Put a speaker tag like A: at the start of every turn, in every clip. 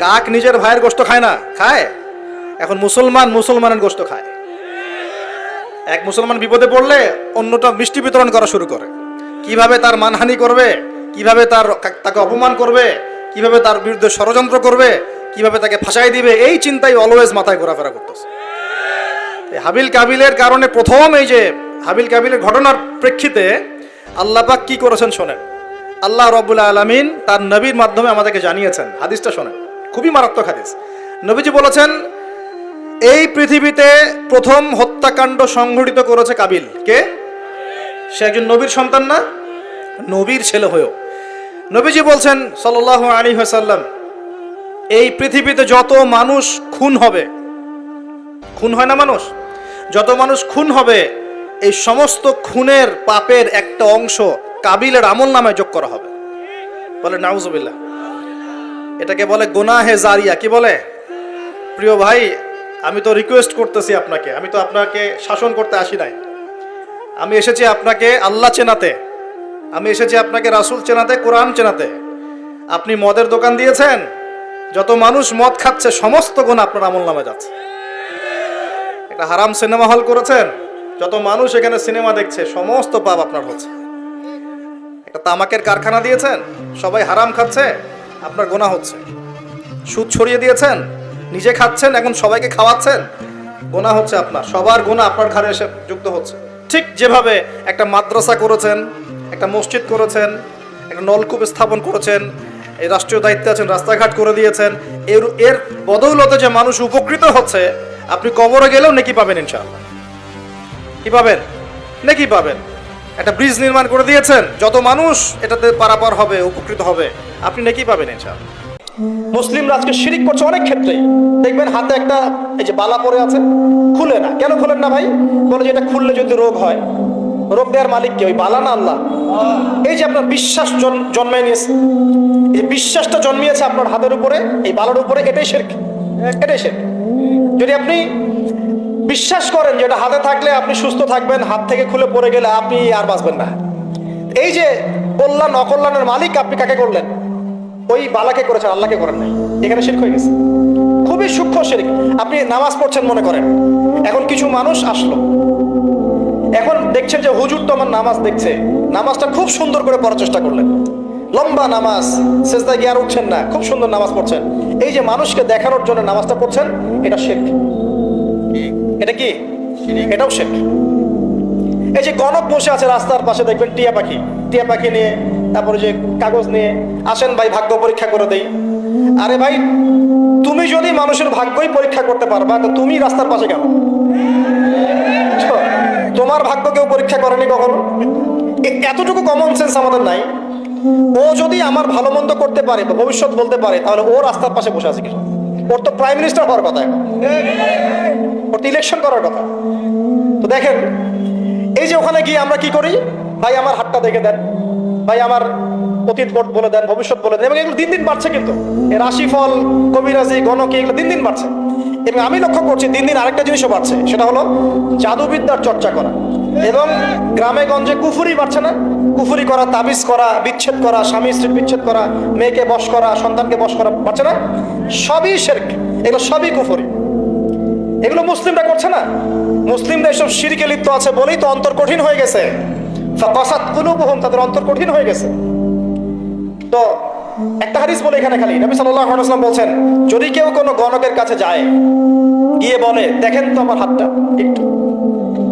A: কাক নিজের ভাইয়ের গোস্ত খায় না? খায়? এখন মুসলমান মুসলমানের গোস্ত খায়। এক মুসলমান বিপদে পড়লে অন্যটা মিষ্টি বিতরণ করা শুরু করে। কীভাবে তার মানহানি করবে? কীভাবে তার তাকে অপমান করবে? কীভাবে তার বিরুদ্ধে ষড়যন্ত্র করবে? কীভাবে তাকে ফাঁসাই দিবে? এই চিন্তাই অলওয়েজ মাথায় ঘোরাফেরা করতেছে। হাবিল কাবিলের কারণে প্রথম এই যে হাবিল কাবিলের ঘটনার প্রেক্ষিতে আল্লাহ পাক কি করেছেন শোনেন। আল্লাহ রব্বুল আলমিন তার নবীর মাধ্যমে আমাদেরকে জানিয়েছেন। হাদিসটা শোনেন। খুবই মারাত্মক হাদিস। নবীজি বলেছেন, এই পৃথিবীতে প্রথম হত্যাকাণ্ড সংঘটিত করেছে কাবিল। কে? সে একজন নবীর সন্তান না? নবীর ছেলে হয়েও। নবীজি বলছেন সাল্লাহ আলী হাসাল্লাম এই পৃথিবীতে যত মানুষ খুন হবে, খুন হয় না মানুষ? যত মানুষ খুন হবে, এই সমস্ত খুনের পাপের একটা অংশ কাবিলের আমল নামে যোগ করা হবে। বলে, নাউজুবিল্লাহ। এটাকে বলে গোনাহে জারিয়া, কি বলে? প্রিয় ভাই, আমি তো রিকোয়েস্ট করতেছি আপনাকে, আমি তো আপনাকে শাসন করতে আসি নাই। আমি এসেছি আপনাকে আল্লাহ চেনাতে, আমি এসেছি আপনাকে রাসূল চেনাতে, কোরআন চেনাতে। আপনি মদের দোকান দিয়েছেন, যত মানুষ মদ খাচ্ছে, সমস্ত গুণ আপনার আমল নামে যাচ্ছে। একটা হারাম সিনেমা হল করেছেন, যত মানুষ এখানে সিনেমা দেখছে, সমস্ত পাপ আপনার হচ্ছে। একটা তামাকের কারখানা দিয়েছেন, সবাই হারাম খাচ্ছে আপনার গোনা হচ্ছে। সুদ ছড়িয়ে দিয়েছেন? নিজে খাচ্ছেন? এখন সবাইকে খাওয়াচ্ছেন? গোনা হচ্ছে আপনার। সবার গোনা আপনার ঘরে এসে যুক্ত হচ্ছে। ঠিক যেভাবে একটা মাদ্রাসা করেছেন, একটা মসজিদ করেছেন, একটা নলকূপ স্থাপন করেছেন, এই রাষ্ট্রীয় দায়িত্বে আছেন, রাস্তাঘাট করে দিয়েছেন, এর এর বদৌলতে যে মানুষ উপকৃত হচ্ছে, আপনি কবরে গেলেও নেকি পাবেন ইনশাআল্লাহ। কি পাবেন? নেকি পাবেন। একটা ব্রিজ নির্মাণ করে দিয়েছেন। যত মানুষ এটাতে পারাপার হবে, উপকৃত হবে। আপনি নাকি পাবেন ইনশাআল্লাহ মুসলিমরা আজকে শিরিক করছে অনেক ক্ষেত্রে। দেখবেন হাতে একটা এই যে বালা পরে আছে, খুলে না। কেন খুলেন না ভাই? বলে যে এটা খুললে যদি রোগ হয়। রোগ দেওয়ার মালিক কে? ওই বালা না আল্লাহ? এই যে আপনার বিশ্বাস জন- জন্মায় নিয়েছে। এই বিশ্বাসটা জন্মিয়েছে আপনার হাতের উপরে, এই বালার উপরে, এটাই শেরক। এটাই শেরক। যদি আপনি বিশ্বাস করেন যে এটা হাতে থাকলে আপনি সুস্থ থাকবেন, হাত থেকে খুলে পড়ে গেলে আপনি আর বাঁচবেন না। এই যে কল্যাণ, অকল্যাণের মালিক আপনি কাকে করলেন? ওই বালাকে করেছেন, আল্লাহকে করেন নাই। এখানে শিরক হয়ে গেছে। খুবই সূক্ষ্ম শিরিক। আপনি নামাজ পড়ছেন মনে করেন। এখন কিছু মানুষ আসলো। এখন দেখছেন যে হুজুর তো আমার নামাজ দেখছে। নামাজটা খুব সুন্দর করে পড়ার চেষ্টা করলেন। লম্বা নামাজ শেষদায় গিয়ে আর উঠছেন না। খুব সুন্দর নামাজ পড়ছেন। এই যে মানুষকে দেখানোর জন্য নামাজটা পড়ছেন, এটা শেখ এটা কি? এটাও শেখ। এই যে গণক বসে আছে রাস্তার পাশে, দেখবেন টিয়া পাখি। টিয়া পাখি নিয়ে, তারপরে যে কাগজ নিয়ে, আসেন ভাই, ভাগ্য পরীক্ষা করে দেই। আরে ভাই, তুমি যদি মানুষের ভাগ্যই পরীক্ষা করতে পারবা, তো তুমি রাস্তার পাশে কেন? তোমার ভাগ্য কেউ পরীক্ষা করেনি কখনো? এতটুকু কমন সেন্স আমাদের নাই। ও যদি আমার ভালো মন্দ করতে পারে বা ভবিষ্যৎ বলতে পারে, তাহলে ও রাস্তার পাশে বসে আছে কিছু ওর তো প্রাইম মিনিস্টার হওয়ার কথা ওর তো ইলেকশন করার কথা। তো দেখেন, এই যে ওখানে গিয়ে আমরা কি করি? ভাই, আমার হাতটা দেখে দেন। ভাই, আমার অতীত বলে দেন, ভবিষ্যৎ বলে দেন, এবং এগুলো দিন দিন বাড়ছে কিন্তু। রাশিফল, কবিরাজি, গণকে এগুলো দিন দিন বাড়ছে। এবং আমি লক্ষ্য করছি দিন দিন আরেকটা জিনিসও বাড়ছে, সেটা হলো জাদুবিদ্যার চর্চা করা। এবং গ্রামে গঞ্জে কুফুরি বাড়ছে না। কুফুরি করা, তাবিজ করা, বিচ্ছেদ করা, স্বামী স্ত্রীর বিচ্ছেদ করা, মেয়েকে বশ করা, সন্তানকে বশ করা বাড়ছে না? সবই শেরক। এগুলো সবই কুফুরি। এগুলো মুসলিমরা করছে না? মুসলিমরা এসব শিরকে লিপ্ত আছে বলেই তো অন্তর কঠিন হয়ে গেছে। ফাকাসাত কুলুবুহুম, তাদের অন্তর কঠিন হয়ে গেছে। তো একটা হাদিস বলে এখানে খালি। নবী আলাইহি বলছেন, যদি কেউ কোনো গণকের কাছে যায়, গিয়ে বলে, দেখেন তো আমার হাতটা, একটু।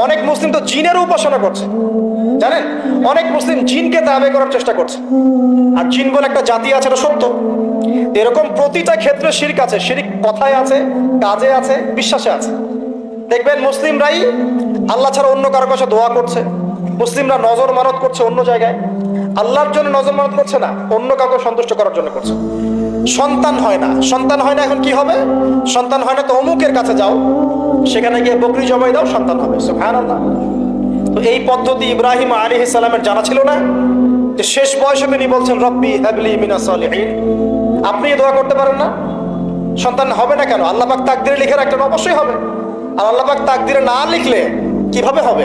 A: অনেক মুসলিম তো জিনের উপাসনা করছে। জানেন? অনেক মুসলিম জিনকে দাবে করার চেষ্টা করছে। আর জিন বলে একটা জাতি আছে, এটা সত্য। এরকম প্রতিটা ক্ষেত্রে শিরিক আছে। শিরিক কথায় আছে, কাজে আছে, বিশ্বাসে আছে। দেখবেন মুসলিমরাই আল্লাহ ছাড়া অন্য কারও কাছে দোয়া করছে। মুসলিমরা নজর মানত করছে অন্য জায়গায়। আল্লাহর জন্য নজর মানত করছে না, অন্য কাউকে সন্তুষ্ট করার জন্য করছে। সন্তান হয় না। সন্তান হয় না এখন কি হবে? সন্তান হয় না তো অমুকের কাছে যাও, সেখানে গিয়ে বকরি জমাই দাও, সন্তান হবে। তো এই পদ্ধতি ইব্রাহিম আলী ইসলামের জানা ছিল না। যে শেষ বয়সে তিনি বলছেন, রব্বি হাবলি মিনা আপনি দোয়া করতে পারেন না? সন্তান হবে না কেন? আল্লাহ পাক তাকদিরে লিখে রাখলেন, অবশ্যই হবে। আর আল্লাহ পাক তাকদিরে না লিখলে কীভাবে হবে?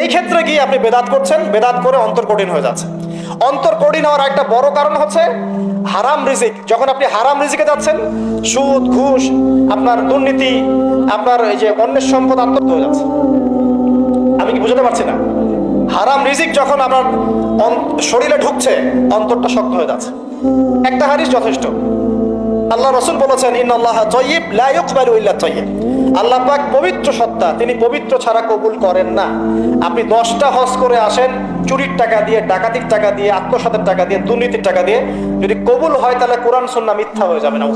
A: এই ক্ষেত্রে গিয়ে আপনি বেদাত করছেন, বেদাত করে অন্তর কঠিন হয়ে যাচ্ছে। অন্তর কঠিন হওয়ার একটা বড় কারণ হচ্ছে হারাম রিজিক। যখন আপনি হারাম রিজিকে যাচ্ছেন, সুদ, ঘুষ, আপনার দুর্নীতি, আপনার এই যে অন্যের সম্পদ আত্মহত্যা হয়ে যাচ্ছে। আমি কি বুঝতে পারছি না? হারাম রিজিক যখন আপনার শরীরে ঢুকছে, অন্তরটা শক্ত হয়ে যাচ্ছে। একটা হারিস যথেষ্ট। আল্লাহ রসুল বলেছেন ইন আল্লাহ তৈব লাইক ইল্লা তৈব আল্লাহ পাক পবিত্র সত্তা, তিনি পবিত্র ছাড়া কবুল করেন না। আপনি দশটা হজ করে আসেন, চুরির টাকা দিয়ে, ডাকাতির টাকা দিয়ে, আত্মসাতের টাকা দিয়ে, দুর্নীতির টাকা দিয়ে, যদি কবুল হয় তাহলে কোরআন, সন্না মিথ্যা হয়ে যাবে না